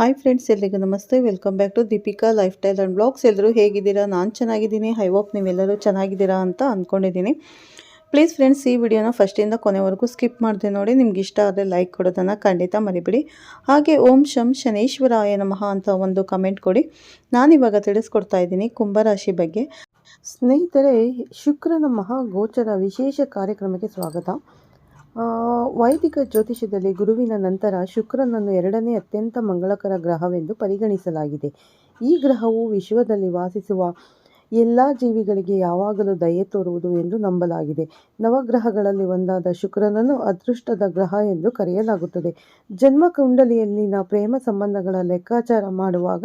Hi friends ಎಲ್ರಿಗೂ ನಮಸ್ತೆ. Welcome back to Deepika lifestyle and blogs ಎಲ್ಲರೂ ಹೇಗಿದ್ದೀರಾ? ನಾನು ಚೆನ್ನಾಗಿದ್ದೀನಿ. ಐ ಹೋಪ್ ನೀವೆಲ್ಲರೂ ಚೆನ್ನಾಗಿದ್ದೀರಾ ಅಂತ ಅಂದ್ಕೊಂಡಿದ್ದೀನಿ ಪ್ಲೀಸ್ ಫ್ರೆಂಡ್ಸ್ ಈ ವಿಡಿಯೋನ ಫಸ್ಟಿಂದ ಕೊನೆವರೆಗೂ ಸ್ಕಿಪ್ ಮಾಡಿದೆ ನೋಡಿ. ನಿಮ್ಗೆ ಇಷ್ಟ ಆದರೆ ಲೈಕ್ ಕೊಡೋದನ್ನು ಖಂಡಿತ ಮರಿಬಿಡಿ. ಹಾಗೆ ಓಂ ಶಂ ಶನೇಶ್ವರಾಯ ನಮಃ ಅಂತ ಒಂದು ಕಮೆಂಟ್ ಕೊಡಿ. ನಾನಿವಾಗ ತಿಳಿಸ್ಕೊಡ್ತಾ ಇದ್ದೀನಿ ಕುಂಭರಾಶಿ ಬಗ್ಗೆ. ಸ್ನೇಹಿತರೆ, ಶುಕ್ರನ ಮಹಾ ಗೋಚರ ವಿಶೇಷ ಕಾರ್ಯಕ್ರಮಕ್ಕೆ ಸ್ವಾಗತ. ವೈದಿಕ ಜ್ಯೋತಿಷ್ಯದಲ್ಲಿ ಗುರುವಿನ ನಂತರ ಶುಕ್ರನನ್ನು ಎರಡನೇ ಅತ್ಯಂತ ಮಂಗಳಕರ ಗ್ರಹವೆಂದು ಪರಿಗಣಿಸಲಾಗಿದೆ. ಈ ಗ್ರಹವು ವಿಶ್ವದಲ್ಲಿ ವಾಸಿಸುವ ಎಲ್ಲ ಜೀವಿಗಳಿಗೆ ಯಾವಾಗಲೂ ದಯೆ ತೋರುವುದು ಎಂದು ನಂಬಲಾಗಿದೆ. ನವಗ್ರಹಗಳಲ್ಲಿ ಒಂದಾದ ಶುಕ್ರನನ್ನು ಅದೃಷ್ಟದ ಗ್ರಹ ಎಂದು ಕರೆಯಲಾಗುತ್ತದೆ. ಜನ್ಮ ಕುಂಡಲಿಯಲ್ಲಿನ ಪ್ರೇಮ ಸಂಬಂಧಗಳ ಲೆಕ್ಕಾಚಾರ ಮಾಡುವಾಗ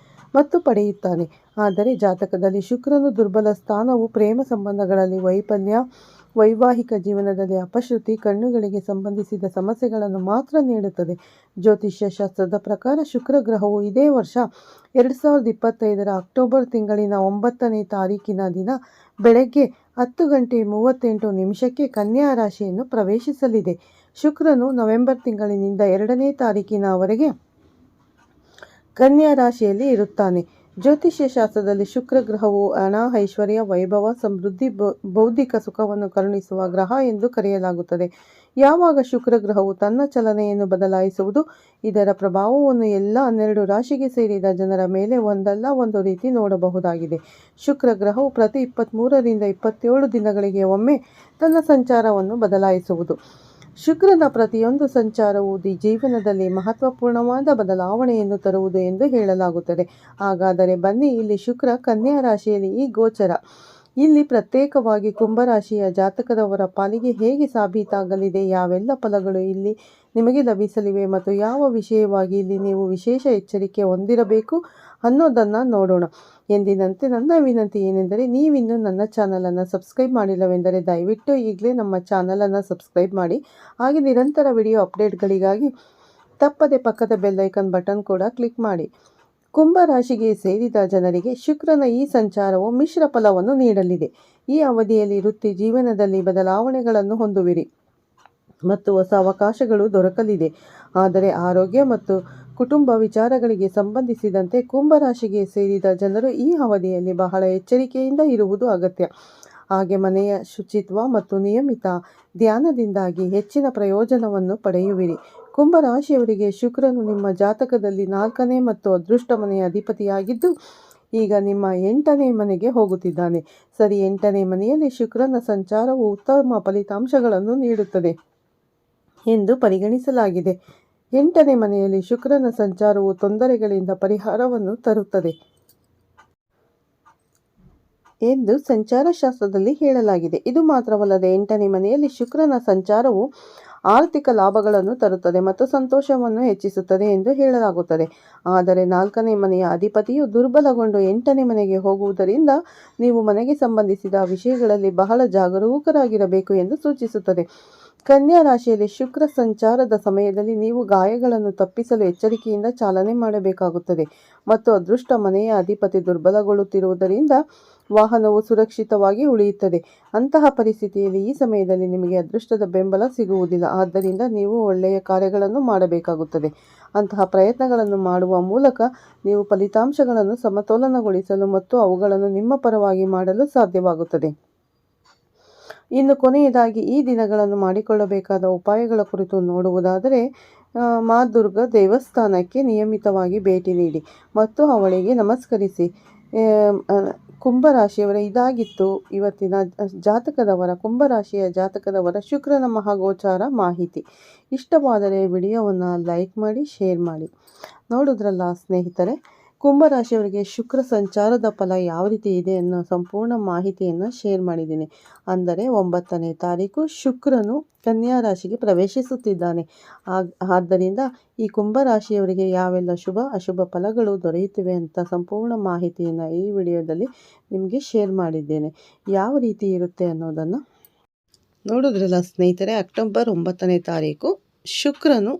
ಮತ್ತು ಪಡೆಯುತ್ತಾನೆ. ಆದರೆ ಜಾತಕದಲ್ಲಿ ಶುಕ್ರನು ದುರ್ಬಲ ಸ್ಥಾನವು ಪ್ರೇಮ ಸಂಬಂಧಗಳಲ್ಲಿ ವೈಫಲ್ಯ, ವೈವಾಹಿಕ ಜೀವನದಲ್ಲಿ ಅಪಶ್ರುತಿ, ಕಣ್ಣುಗಳಿಗೆ ಸಂಬಂಧಿಸಿದ ಸಮಸ್ಯೆಗಳನ್ನು ಮಾತ್ರ ನೀಡುತ್ತದೆ. ಜ್ಯೋತಿಷ್ಯ ಶಾಸ್ತ್ರದ ಪ್ರಕಾರ ಶುಕ್ರ ಗ್ರಹವು ಇದೇ ವರ್ಷ ಎರಡು ಸಾವಿರದ ಇಪ್ಪತ್ತೈದರ ಅಕ್ಟೋಬರ್ ತಿಂಗಳಿನ ಒಂಬತ್ತನೇ ತಾರೀಕಿನ ದಿನ ಬೆಳಗ್ಗೆ ಹತ್ತು ಗಂಟೆ ಮೂವತ್ತೆಂಟು ನಿಮಿಷಕ್ಕೆ ಕನ್ಯಾ ರಾಶಿಯನ್ನು ಪ್ರವೇಶಿಸಲಿದೆ. ಶುಕ್ರನು ನವೆಂಬರ್ ತಿಂಗಳಿನಿಂದ ಎರಡನೇ ತಾರೀಕಿನವರೆಗೆ ಕನ್ಯಾ ರಾಶಿಯಲ್ಲಿ ಇರುತ್ತಾನೆ. ಜ್ಯೋತಿಷ್ಯ ಶಾಸ್ತ್ರದಲ್ಲಿ ಶುಕ್ರ ಗ್ರಹವು ಹಣ ಐಶ್ವರ್ಯ ವೈಭವ, ಸಮೃದ್ಧಿ ಬೌದ್ಧಿಕ ಸುಖವನ್ನು ಕರುಣಿಸುವ ಗ್ರಹ ಎಂದು ಕರೆಯಲಾಗುತ್ತದೆ. ಯಾವಾಗ ಶುಕ್ರ ಗ್ರಹವು ತನ್ನ ಚಲನೆಯನ್ನು ಬದಲಾಯಿಸುವುದು, ಇದರ ಪ್ರಭಾವವನ್ನು ಎಲ್ಲ ಹನ್ನೆರಡು ರಾಶಿಗೆ ಸೇರಿದ ಜನರ ಮೇಲೆ ಒಂದಲ್ಲ ಒಂದು ರೀತಿ ನೋಡಬಹುದಾಗಿದೆ. ಶುಕ್ರ ಗ್ರಹವು ಪ್ರತಿ ಇಪ್ಪತ್ತ್ಮೂರರಿಂದ ಇಪ್ಪತ್ತೇಳು ದಿನಗಳಿಗೆ ಒಮ್ಮೆ ತನ್ನ ಸಂಚಾರವನ್ನು ಬದಲಾಯಿಸುವುದು. ಶುಕ್ರನ ಪ್ರತಿಯೊಂದು ಸಂಚಾರವು ದಿ ಜೀವನದಲ್ಲಿ ಮಹತ್ವಪೂರ್ಣವಾದ ಬದಲಾವಣೆಯನ್ನು ತರುವುದು ಎಂದು ಹೇಳಲಾಗುತ್ತದೆ. ಹಾಗಾದರೆ ಬನ್ನಿ, ಇಲ್ಲಿ ಶುಕ್ರ ಕನ್ಯಾ ರಾಶಿಯಲ್ಲಿ ಈ ಗೋಚರ. ಇಲ್ಲಿ ಪ್ರತ್ಯೇಕವಾಗಿ ಕುಂಭರಾಶಿಯ ಜಾತಕದವರ ಪಾಲಿಗೆ ಹೇಗೆ ಸಾಬೀತಾಗಲಿದೆ, ಯಾವೆಲ್ಲ ಫಲಗಳು ಇಲ್ಲಿ ನಿಮಗೆ ಲಭಿಸಲಿವೆ ಮತ್ತು ಯಾವ ವಿಷಯವಾಗಿ ಇಲ್ಲಿ ನೀವು ವಿಶೇಷ ಎಚ್ಚರಿಕೆ ಹೊಂದಿರಬೇಕು ಅನ್ನೋದನ್ನು ನೋಡೋಣ. ಎಂದಿನಂತೆ ನನ್ನ ವಿನಂತಿ ಏನೆಂದರೆ, ನೀವಿನ್ನೂ ನನ್ನ ಚಾನಲನ್ನು ಸಬ್ಸ್ಕ್ರೈಬ್ ಮಾಡಿಲ್ಲವೆಂದರೆ ದಯವಿಟ್ಟು ಈಗಲೇ ನಮ್ಮ ಚಾನಲನ್ನು ಸಬ್ಸ್ಕ್ರೈಬ್ ಮಾಡಿ. ಹಾಗೆ ನಿರಂತರ ವಿಡಿಯೋ ಅಪ್ಡೇಟ್ಗಳಿಗಾಗಿ ತಪ್ಪದೆ ಪಕ್ಕದ ಬೆಲ್ ಐಕಾನ್ ಬಟನ್ ಕೂಡ ಕ್ಲಿಕ್ ಮಾಡಿ. ಕುಂಭ ರಾಶಿಗೆ ಸೇರಿದ ಜನರಿಗೆ ಶುಕ್ರನ ಈ ಸಂಚಾರವು ಮಿಶ್ರ ಫಲವನ್ನು ನೀಡಲಿದೆ. ಈ ಅವಧಿಯಲ್ಲಿ ವೃತ್ತಿ ಜೀವನದಲ್ಲಿ ಬದಲಾವಣೆಗಳನ್ನು ಹೊಂದುವಿರಿ. ಮತ್ತು ಹೊಸ ಅವಕಾಶಗಳು ದೊರಕಲಿದೆ. ಆದರೆ ಆರೋಗ್ಯ ಮತ್ತು ಕುಟುಂಬ ವಿಚಾರಗಳಿಗೆ ಸಂಬಂಧಿಸಿದಂತೆ ಕುಂಭರಾಶಿಗೆ ಸೇರಿದ ಜನರು ಈ ಅವಧಿಯಲ್ಲಿ ಬಹಳ ಎಚ್ಚರಿಕೆಯಿಂದ ಇರುವುದು ಅಗತ್ಯ. ಹಾಗೆ ಮನೆಯ ಶುಚಿತ್ವ ಮತ್ತು ನಿಯಮಿತ ಧ್ಯಾನದಿಂದಾಗಿ ಹೆಚ್ಚಿನ ಪ್ರಯೋಜನವನ್ನು ಪಡೆಯುವಿರಿ. ಕುಂಭರಾಶಿಯವರಿಗೆ ಶುಕ್ರನು ನಿಮ್ಮ ಜಾತಕದಲ್ಲಿ ನಾಲ್ಕನೇ ಮತ್ತು ಅದೃಷ್ಟ ಮನೆಯ ಅಧಿಪತಿಯಾಗಿದ್ದು, ಈಗ ನಿಮ್ಮ ಎಂಟನೇ ಮನೆಗೆ ಹೋಗುತ್ತಿದ್ದಾನೆ. ಸರಿ, ಎಂಟನೇ ಮನೆಯಲ್ಲಿ ಶುಕ್ರನ ಸಂಚಾರವು ಉತ್ತಮ ಫಲಿತಾಂಶಗಳನ್ನು ನೀಡುತ್ತದೆ. ಎಂದು ಪರಿಗಣಿಸಲಾಗಿದೆ. ಎಂಟನೇ ಮನೆಯಲ್ಲಿ ಶುಕ್ರನ ಸಂಚಾರವು ತೊಂದರೆಗಳಿಂದ ಪರಿಹಾರವನ್ನು ತರುತ್ತದೆ. ಎಂದು ಸಂಚಾರ ಶಾಸ್ತ್ರದಲ್ಲಿ ಹೇಳಲಾಗಿದೆ. ಇದು ಮಾತ್ರವಲ್ಲದೆ ಎಂಟನೇ ಮನೆಯಲ್ಲಿ ಶುಕ್ರನ ಸಂಚಾರವು ಆರ್ಥಿಕ ಲಾಭಗಳನ್ನು ತರುತ್ತದೆ ಮತ್ತು ಸಂತೋಷವನ್ನು ಹೆಚ್ಚಿಸುತ್ತದೆ ಎಂದು ಹೇಳಲಾಗುತ್ತದೆ. ಆದರೆ ನಾಲ್ಕನೇ ಮನೆಯ ಅಧಿಪತಿಯು ದುರ್ಬಲಗೊಂಡು ಎಂಟನೇ ಮನೆಗೆ ಹೋಗುವುದರಿಂದ ನೀವು ಮನೆಗೆ ಸಂಬಂಧಿಸಿದ ವಿಷಯಗಳಲ್ಲಿ ಬಹಳ ಜಾಗರೂಕರಾಗಿರಬೇಕು ಎಂದು ಸೂಚಿಸುತ್ತದೆ. ಕನ್ಯಾ ರಾಶಿಯಲ್ಲಿ ಶುಕ್ರ ಸಂಚಾರದ ಸಮಯದಲ್ಲಿ ನೀವು ಗಾಯಗಳನ್ನು ತಪ್ಪಿಸಲು ಎಚ್ಚರಿಕೆಯಿಂದ ಚಾಲನೆ ಮಾಡಬೇಕಾಗುತ್ತದೆ ಮತ್ತು ಅದೃಷ್ಟ ಮನೆಯ ಅಧಿಪತಿ ದುರ್ಬಲಗೊಳ್ಳುತ್ತಿರುವುದರಿಂದ ವಾಹನವು ಸುರಕ್ಷಿತವಾಗಿ ಉಳಿಯುತ್ತದೆ. ಅಂತಹ ಪರಿಸ್ಥಿತಿಯಲ್ಲಿ ಈ ಸಮಯದಲ್ಲಿ ನಿಮಗೆ ಅದೃಷ್ಟದ ಬೆಂಬಲ ಸಿಗುವುದಿಲ್ಲ. ಆದ್ದರಿಂದ ನೀವು ಒಳ್ಳೆಯ ಕಾರ್ಯಗಳನ್ನು ಮಾಡಬೇಕಾಗುತ್ತದೆ. ಅಂತಹ ಪ್ರಯತ್ನಗಳನ್ನು ಮಾಡುವ ಮೂಲಕ ನೀವು ಫಲಿತಾಂಶಗಳನ್ನು ಸಮತೋಲನಗೊಳಿಸಲು ಮತ್ತು ಅವುಗಳನ್ನು ನಿಮ್ಮ ಪರವಾಗಿ ಮಾಡಲು ಸಾಧ್ಯವಾಗುತ್ತದೆ. ಇನ್ನು ಕೊನೆಯದಾಗಿ ಈ ದಿನಗಳನ್ನು ಮಾಡಿಕೊಳ್ಳಬೇಕಾದ ಉಪಾಯಗಳ ಕುರಿತು ನೋಡುವುದಾದರೆ ಮಾ ದುರ್ಗಾ ದೇವಸ್ಥಾನಕ್ಕೆ ನಿಯಮಿತವಾಗಿ ಭೇಟಿ ನೀಡಿ ಮತ್ತು ಅವಳಿಗೆ ನಮಸ್ಕರಿಸಿ. ಕುಂಭರಾಶಿಯವರ ಇದಾಗಿತ್ತು ಇವತ್ತಿನ ಜಾತಕದವರ, ಕುಂಭರಾಶಿಯ ಜಾತಕದವರ ಶುಕ್ರನ ಮಹಾಗೋಚಾರ ಮಾಹಿತಿ. ಇಷ್ಟವಾದರೆ ವಿಡಿಯೋವನ್ನು ಲೈಕ್ ಮಾಡಿ, ಶೇರ್ ಮಾಡಿ. ನೋಡಿದ್ರಲ್ಲ ಸ್ನೇಹಿತರೆ ಕುಂಭರಾಶಿಯವರಿಗೆ ಶುಕ್ರ ಸಂಚಾರದ ಫಲ ಯಾವ ರೀತಿ ಇದೆ ಅನ್ನೋ ಸಂಪೂರ್ಣ ಮಾಹಿತಿಯನ್ನು ಶೇರ್ ಮಾಡಿದ್ದೀನಿ. ಅಂದರೆ ಒಂಬತ್ತನೇ ತಾರೀಕು ಶುಕ್ರನು ಕನ್ಯಾ ರಾಶಿಗೆ ಪ್ರವೇಶಿಸುತ್ತಿದ್ದಾನೆ. ಆದ್ದರಿಂದ ಈ ಕುಂಭರಾಶಿಯವರಿಗೆ ಯಾವೆಲ್ಲ ಶುಭ, ಅಶುಭ ಫಲಗಳು ದೊರೆಯುತ್ತಿವೆ ಅಂತ ಸಂಪೂರ್ಣ ಮಾಹಿತಿಯನ್ನು ಈ ವಿಡಿಯೋದಲ್ಲಿ ನಿಮಗೆ ಶೇರ್ ಮಾಡಿದ್ದೇನೆ. ಯಾವ ರೀತಿ ಇರುತ್ತೆ ಅನ್ನೋದನ್ನು ನೋಡಿದ್ರಲ್ಲ ಸ್ನೇಹಿತರೆ, ಅಕ್ಟೋಬರ್ ಒಂಬತ್ತನೇ ತಾರೀಕು ಶುಕ್ರನು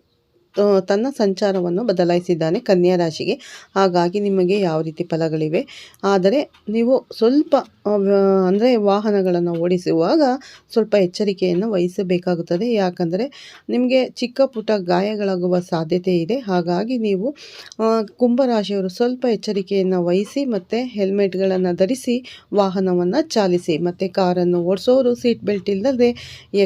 ತನ್ನ ಸಂಚಾರವನ್ನು ಬದಲಾಯಿಸಿದ್ದಾನೆ ಕನ್ಯಾ ರಾಶಿಗೆ. ಹಾಗಾಗಿ ನಿಮಗೆ ಯಾವ ರೀತಿ ಫಲಗಳಿವೆ? ಆದರೆ ನೀವು ಸ್ವಲ್ಪ ಅಂದರೆ ವಾಹನಗಳನ್ನು ಓಡಿಸುವಾಗ ಸ್ವಲ್ಪ ಎಚ್ಚರಿಕೆಯನ್ನು ವಹಿಸಬೇಕಾಗುತ್ತದೆ. ಯಾಕಂದರೆ ನಿಮಗೆ ಚಿಕ್ಕ ಪುಟ್ಟ ಗಾಯಗಳಾಗುವ ಸಾಧ್ಯತೆ ಇದೆ. ಹಾಗಾಗಿ ನೀವು ಕುಂಭರಾಶಿಯವರು ಸ್ವಲ್ಪ ಎಚ್ಚರಿಕೆಯನ್ನು ವಹಿಸಿ ಮತ್ತು ಹೆಲ್ಮೆಟ್ಗಳನ್ನು ಧರಿಸಿ ವಾಹನವನ್ನು ಚಾಲಿಸಿ. ಮತ್ತು ಕಾರನ್ನು ಓಡಿಸೋರು ಸೀಟ್ ಬೆಲ್ಟ್ ಇಲ್ಲದೆ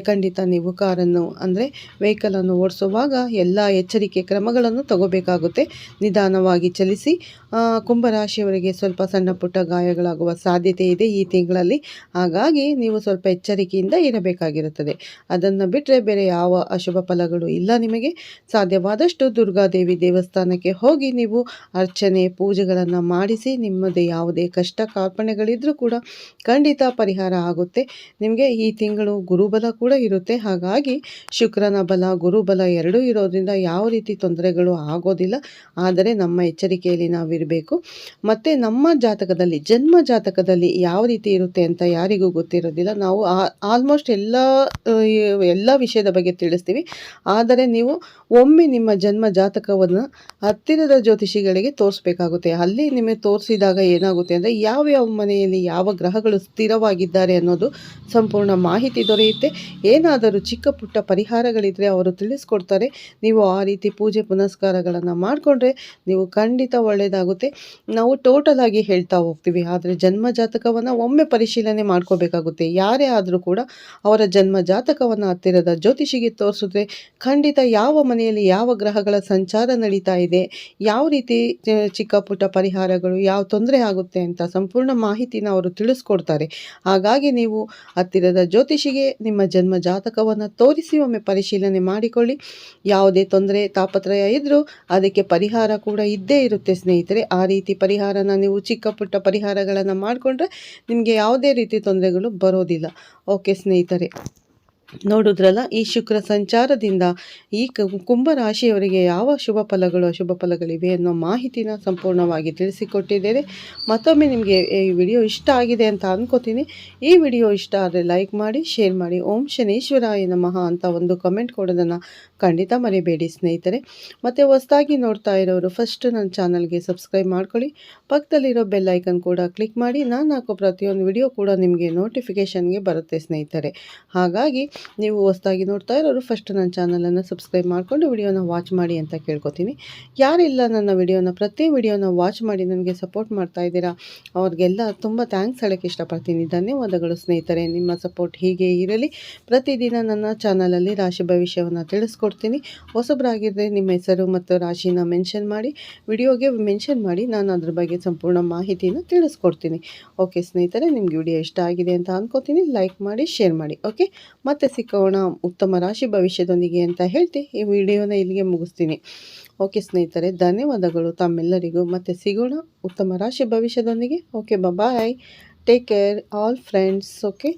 ಖಂಡಿತ ನೀವು ಕಾರನ್ನು, ಅಂದರೆ ವೆಹಿಕಲನ್ನು ಓಡಿಸುವಾಗ ಎಲ್ಲ ಎಚ್ಚರಿಕೆ ಕ್ರಮಗಳನ್ನು ತಗೋಬೇಕಾಗುತ್ತೆ. ನಿಧಾನವಾಗಿ ಚಲಿಸಿ ಕುಂಭರಾಶಿಯವರಿಗೆ ಸ್ವಲ್ಪ ಸಣ್ಣ ಪುಟ್ಟ ಗಾಯಗಳಾಗುವ ಸಾಧ್ಯತೆ ಇದೆ ಈ ತಿಂಗಳಲ್ಲಿ. ಹಾಗಾಗಿ ನೀವು ಸ್ವಲ್ಪ ಎಚ್ಚರಿಕೆಯಿಂದ ಇರಬೇಕಾಗಿರುತ್ತದೆ. ಅದನ್ನು ಬಿಟ್ಟರೆ ಬೇರೆ ಯಾವ ಅಶುಭ ಫಲಗಳು ಇಲ್ಲ ನಿಮಗೆ. ಸಾಧ್ಯವಾದಷ್ಟು ದುರ್ಗಾದೇವಿ ದೇವಸ್ಥಾನಕ್ಕೆ ಹೋಗಿ ನೀವು ಅರ್ಚನೆ, ಪೂಜೆಗಳನ್ನು ಮಾಡಿಸಿ, ನಿಮ್ಮದೇ ಯಾವುದೇ ಕಷ್ಟ ಕಾರ್ಪಣೆಗಳಿದ್ರೂ ಕೂಡ ಖಂಡಿತ ಪರಿಹಾರ ಆಗುತ್ತೆ. ನಿಮಗೆ ಈ ತಿಂಗಳು ಗುರುಬಲ ಕೂಡ ಇರುತ್ತೆ. ಹಾಗಾಗಿ ಶುಕ್ರನ ಬಲ, ಗುರುಬಲ ಎರಡೂ ಇರೋದ್ರಿಂದ ಯಾವ ರೀತಿ ತೊಂದರೆಗಳು ಆಗೋದಿಲ್ಲ, ಆದರೆ ನಮ್ಮ ಎಚ್ಚರಿಕೆಯಲ್ಲಿ ನಾವಿರಬೇಕು. ಮತ್ತು ನಮ್ಮ ಜಾತಕದಲ್ಲಿ, ಜನ್ಮ ಜಾತಕದಲ್ಲಿ ಯಾವ ರೀತಿ ಇರುತ್ತೆ ಅಂತ ಯಾರಿಗೂ ಗೊತ್ತಿರೋದಿಲ್ಲ. ನಾವು ಆಲ್ಮೋಸ್ಟ್ ಎಲ್ಲ ಎಲ್ಲ ವಿಷಯದ ಬಗ್ಗೆ ತಿಳಿಸ್ತೀವಿ. ಆದರೆ ನೀವು ಒಮ್ಮೆ ನಿಮ್ಮ ಜನ್ಮ ಜಾತಕವನ್ನು ಹತ್ತಿರದ ಜ್ಯೋತಿಷಿಗಳಿಗೆ ತೋರಿಸ್ಬೇಕಾಗುತ್ತೆ. ಅಲ್ಲಿ ನಿಮಗೆ ತೋರಿಸಿದಾಗ ಏನಾಗುತ್ತೆ ಅಂದರೆ ಯಾವ್ಯಾವ ಮನೆಯಲ್ಲಿ ಯಾವ ಗ್ರಹಗಳು ಸ್ಥಿರವಾಗಿದ್ದಾರೆ ಅನ್ನೋದು ಸಂಪೂರ್ಣ ಮಾಹಿತಿ ದೊರೆಯುತ್ತೆ. ಏನಾದರೂ ಚಿಕ್ಕ ಪುಟ್ಟ ಪರಿಹಾರಗಳಿದ್ದರೆ ಅವರು ತಿಳಿಸ್ಕೊಡ್ತಾರೆ. ನೀವು ರೀತಿ ಪೂಜೆ ಪುನಸ್ಕಾರಗಳನ್ನು ಮಾಡಿಕೊಂಡ್ರೆ ನೀವು ಖಂಡಿತ ಒಳ್ಳೆಯದಾಗುತ್ತೆ ನಾವು ಟೋಟಲ್ ಆಗಿ ಹೇಳ್ತಾ ಹೋಗ್ತೀವಿ, ಆದರೆ ಜನ್ಮ ಜಾತಕವನ್ನು ಒಮ್ಮೆ ಪರಿಶೀಲನೆ ಮಾಡ್ಕೋಬೇಕಾಗುತ್ತೆ. ಯಾರೇ ಆದರೂ ಕೂಡ ಅವರ ಜನ್ಮ ಜಾತಕವನ್ನು ಹತ್ತಿರದ ಜ್ಯೋತಿಷಿಗೆ ತೋರಿಸಿದ್ರೆ ಖಂಡಿತ ಯಾವ ಮನೆಯಲ್ಲಿ ಯಾವ ಗ್ರಹಗಳ ಸಂಚಾರ ನಡೀತಾ ಇದೆ, ಯಾವ ರೀತಿ ಚಿಕ್ಕ ಪುಟ್ಟ ಪರಿಹಾರಗಳು, ಯಾವ ತೊಂದರೆ ಆಗುತ್ತೆ ಅಂತ ಸಂಪೂರ್ಣ ಮಾಹಿತಿನ ಅವರು ತಿಳಿಸ್ಕೊಡ್ತಾರೆ. ಹಾಗಾಗಿ ನೀವು ಹತ್ತಿರದ ಜ್ಯೋತಿಷಿಗೆ ನಿಮ್ಮ ಜನ್ಮ ಜಾತಕವನ್ನು ತೋರಿಸಿ ಒಮ್ಮೆ ಪರಿಶೀಲನೆ ಮಾಡಿಕೊಳ್ಳಿ. ಯಾವುದೇ ತೊಂದರೆ ತಾಪತ್ರಯ ಇದ್ದರೂ ಅದಕ್ಕೆ ಪರಿಹಾರ ಕೂಡ ಇದ್ದೇ ಇರುತ್ತೆ ಸ್ನೇಹಿತರೆ. ಆ ರೀತಿ ಪರಿಹಾರನ ನೀವು ಚಿಕ್ಕ ಪುಟ್ಟ ಪರಿಹಾರಗಳನ್ನು ಮಾಡಿಕೊಂಡ್ರೆ ನಿಮಗೆ ಯಾವುದೇ ರೀತಿ ತೊಂದರೆಗಳು ಬರೋದಿಲ್ಲ. ಓಕೆ ಸ್ನೇಹಿತರೆ. ನೋಡಿದ್ರಲ್ಲ, ಈ ಶುಕ್ರ ಸಂಚಾರದಿಂದ ಈ ಕುಂಭರಾಶಿಯವರಿಗೆ ಕುಂಭ ರಾಶಿಯವರಿಗೆ ಯಾವ ಶುಭ ಫಲಗಳು, ಅಶುಭ ಫಲಗಳಿವೆ ಅನ್ನೋ ಮಾಹಿತಿನ ಸಂಪೂರ್ಣವಾಗಿ ತಿಳಿಸಿಕೊಟ್ಟಿದ್ದೇನೆ. ಮತ್ತೊಮ್ಮೆ ನಿಮಗೆ ಈ ವಿಡಿಯೋ ಇಷ್ಟ ಆಗಿದೆ ಅಂತ ಅಂದ್ಕೋತೀನಿ ಈ ವಿಡಿಯೋ ಇಷ್ಟ ಆದರೆ ಲೈಕ್ ಮಾಡಿ, ಶೇರ್ ಮಾಡಿ. ಓಂ ಶನೇಶ್ವರಾಯ ನಮಃ ಅಂತ ಒಂದು ಕಮೆಂಟ್ ಕೊಡೋದನ್ನು ಖಂಡಿತ ಮರಿಬೇಡಿ ಸ್ನೇಹಿತರೆ. ಮತ್ತು ಹೊಸದಾಗಿ ನೋಡ್ತಾ ಇರೋರು ಫಸ್ಟ್ ನನ್ನ ಚಾನಲ್ಗೆ ಸಬ್ಸ್ಕ್ರೈಬ್ ಮಾಡ್ಕೊಳ್ಳಿ. ಪಕ್ಕದಲ್ಲಿರೋ ಬೆಲ್ ಐಕನ್ ಕೂಡ ಕ್ಲಿಕ್ ಮಾಡಿ. ನಾನು ಹಾಕೋ ಪ್ರತಿಯೊಂದು ವಿಡಿಯೋ ಕೂಡ ನಿಮಗೆ ನೋಟಿಫಿಕೇಷನ್ಗೆ ಬರುತ್ತೆ ಸ್ನೇಹಿತರೆ. ಹಾಗಾಗಿ ನೀವು ಹೊಸದಾಗಿ ನೋಡ್ತಾ ಇರೋರು ಫಸ್ಟ್ ನನ್ನ ಚಾನಲನ್ನು ಸಬ್ಸ್ಕ್ರೈಬ್ ಮಾಡಿಕೊಂಡು ವಿಡಿಯೋನ ವಾಚ್ ಮಾಡಿ ಅಂತ ಕೇಳ್ಕೊತೀನಿ. ಯಾರಿಲ್ಲ ನನ್ನ ವಿಡಿಯೋನ ಪ್ರತಿ ವಿಡಿಯೋನ ವಾಚ್ ಮಾಡಿ ನನಗೆ ಸಪೋರ್ಟ್ ಮಾಡ್ತಾ ಇದ್ದೀರಾ? ಅವ್ರಿಗೆಲ್ಲ ತುಂಬ ಥ್ಯಾಂಕ್ಸ್ ಹೇಳೋಕ್ಕೆ ಇಷ್ಟಪಡ್ತೀನಿ. ಧನ್ಯವಾದಗಳು ಸ್ನೇಹಿತರೆ. ನಿಮ್ಮ ಸಪೋರ್ಟ್ ಹೀಗೆ ಇರಲಿ. ಪ್ರತಿದಿನ ನನ್ನ ಚಾನಲಲ್ಲಿ ರಾಶಿ ಭವಿಷ್ಯವನ್ನು ತಿಳಿಸ್ಕೊಡ್ತೀನಿ. ಹೊಸಬ್ರಾಗಿದ್ದರೆ ನಿಮ್ಮ ಹೆಸರು ಮತ್ತು ರಾಶಿನ ಮೆನ್ಷನ್ ಮಾಡಿ ವಿಡಿಯೋಗೆ ಮೆನ್ಷನ್ ಮಾಡಿ ನಾನು ಅದ್ರ ಬಗ್ಗೆ ಸಂಪೂರ್ಣ ಮಾಹಿತಿನ ತಿಳಿಸ್ಕೊಡ್ತೀನಿ. ಓಕೆ ಸ್ನೇಹಿತರೆ, ನಿಮಗೆ ವಿಡಿಯೋ ಇಷ್ಟ ಆಗಿದೆ ಅಂತ ಅಂದ್ಕೋತೀನಿ ಲೈಕ್ ಮಾಡಿ ಶೇರ್ ಮಾಡಿ. ಓಕೆ ಸಿಕ್ಕೋಣ ಉತ್ತಮ ರಾಶಿ ಭವಿಷ್ಯದೊಂದಿಗೆ ಅಂತ ಹೇಳ್ತಿ. ಈ ವಿಡಿಯೋನ ಇಲ್ಲಿಗೆ ಮುಗಿಸ್ತೀನಿ. ಓಕೆ ಸ್ನೇಹಿತರೆ, ಧನ್ಯವಾದಗಳು ತಮ್ಮೆಲ್ಲರಿಗೂ. ಮತ್ತೆ ಸಿಗೋಣ ಉತ್ತಮ ರಾಶಿ ಭವಿಷ್ಯದೊಂದಿಗೆ. Okay bye take care all friends okay?